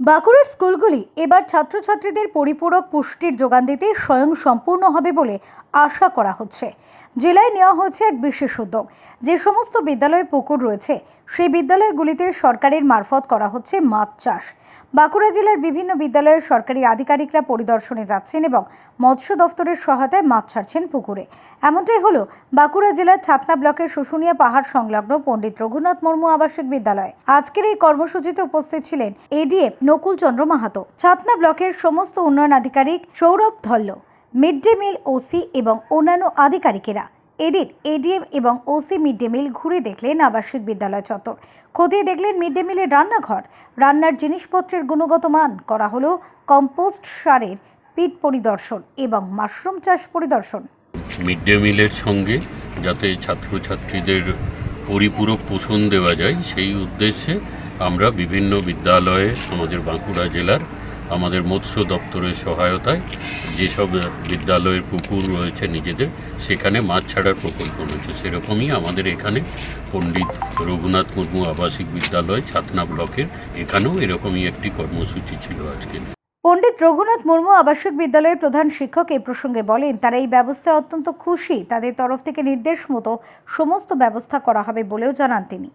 বাঁকুড়ার স্কুলগুলি এবার ছাত্রছাত্রীদের পরিপূরক পুষ্টির যোগান দিতে স্বয়ং সম্পূর্ণ হবে বলে আশা করা হচ্ছে। জেলায় নেওয়া হয়েছে এক বিশেষ উদ্যোগ। যে সমস্ত বিদ্যালয়ে পুকুর রয়েছে, সেই বিদ্যালয়গুলিতে সরকারের মারফত করা হচ্ছে মাছ চাষ। বাঁকুড়া জেলার বিভিন্ন বিদ্যালয়ের সরকারি আধিকারিকরা পরিদর্শনে যাচ্ছেন এবং মৎস্য দফতরের সহায়তায় মাছ ছাড়ছেন পুকুরে। এমনটাই হলো বাঁকুড়া জেলার ছাতনা ব্লকের শুশুনিয়া পাহাড় সংলগ্ন পণ্ডিত রঘুনাথ মুর্মু আবাসিক বিদ্যালয়। আজকের এই কর্মসূচিতে উপস্থিত ছিলেন এডিএফ নকুল চন্দ্র মাহাতো। ছাতনা ব্লকের সমস্ত উন্নয়ন আধিকারিক Sourav Dhall mid day meal OC এবং অন্যান্য আধিকারিকেরা এদিন এডিএম এবং ওসি মিড ডে মিল ঘুরে দেখলেন আবাসিক বিদ্যালয় চত্বর। খতিয়ে দেখলেন মিড ডে মিলের রান্নাঘর। রান্নার জিনিসপত্রের গুণগত মান করা হলো কম্পোস্ট সারের পিট পরিদর্শন এবং মাশরুম চাষ পরিদর্শন। মিড ডে মিলের সঙ্গে যাতে ছাত্রছাত্রীদের পরিপূরক পোষণ দেওয়া যায় সেই উদ্দেশ্যে আমরা বিভিন্ন বিদ্যালয়ে, আমাদের বাঁকুড়া জেলার, আমাদের মৎস্য দপ্তরের সহায়তায় যেসব বিদ্যালয়ের পুকুর রয়েছে নিজেদের, সেখানে মাছ ছাড়ার প্রকল্প রয়েছে। সেরকমই আমাদের এখানে পণ্ডিত রঘুনাথ মুর্মু আবাসিক বিদ্যালয়, ছাতনা ব্লকের, এখানেও এরকমই একটি কর্মসূচি ছিল আজকে। পণ্ডিত রঘুনাথ মুর্মু আবাসিক বিদ্যালয়ের প্রধান শিক্ষক এই প্রসঙ্গে বলেন, তারা এই ব্যবস্থায় অত্যন্ত খুশি। তাদের তরফ থেকে নির্দেশ মতো সমস্ত ব্যবস্থা করা হবে বলেও জানান তিনি।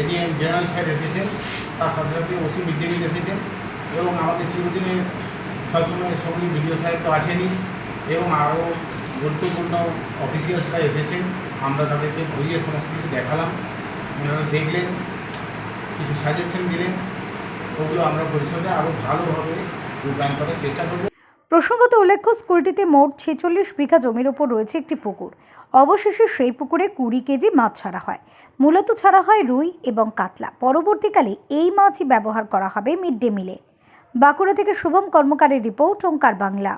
এডিএম জেনারেল স্যার এসেছেন, তার সাথে সাথে ওসি মিড ডে মিল এসেছেন এবং আমাদের চিরদিনের সবসময় সঙ্গী বিডিও সাহেব তো আছেনই এবং আরও গুরুত্বপূর্ণ অফিসিয়ালসরা এসেছেন। আমরা তাদেরকে ঘুরিয়ে সমস্ত কিছু দেখালাম। ওনারা দেখলেন, কিছু সাজেশন দিলেন। ওগুলো আমরা পরিষদে আরও ভালোভাবে রূপায়ণ করার চেষ্টা করব। প্রসঙ্গত উল্লেখ্য, স্কুলটিতে মোট ছেচল্লিশ বিঘা জমির ওপর রয়েছে একটি পুকুর। অবশেষে সেই পুকুরে কুড়ি কেজি মাছ ছাড়া হয়। মূলত ছাড়া হয় রুই এবং কাতলা। পরবর্তীকালে এই মাছই ব্যবহার করা হবে মিড ডে মিলে। বাঁকুড়া থেকে শুভম কর্মকারের রিপোর্ট, ওঙ্কার বাংলা।